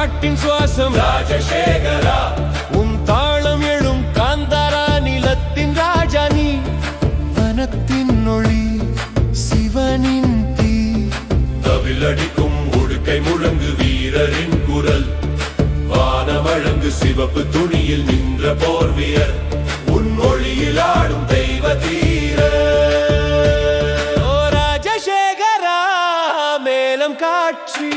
நாட்டின் சுவாசம். ராஜசேகரா. உன் தாளம் எழும் காந்தாரா நிலத்தின் ராஜா நீ வனத்தின் ஒளி சிவனின் தீ. தவிலடிக்கும் உடுக்கை முழங்கு வீரரின் குரல். வானமழங்கு சிவப்பு துணியில் நின்ற போர்வியர். உன் மொழியில் ஆடும் தெய்வ தீர. ஓ ராஜசேகரா மேலம் காட்சி.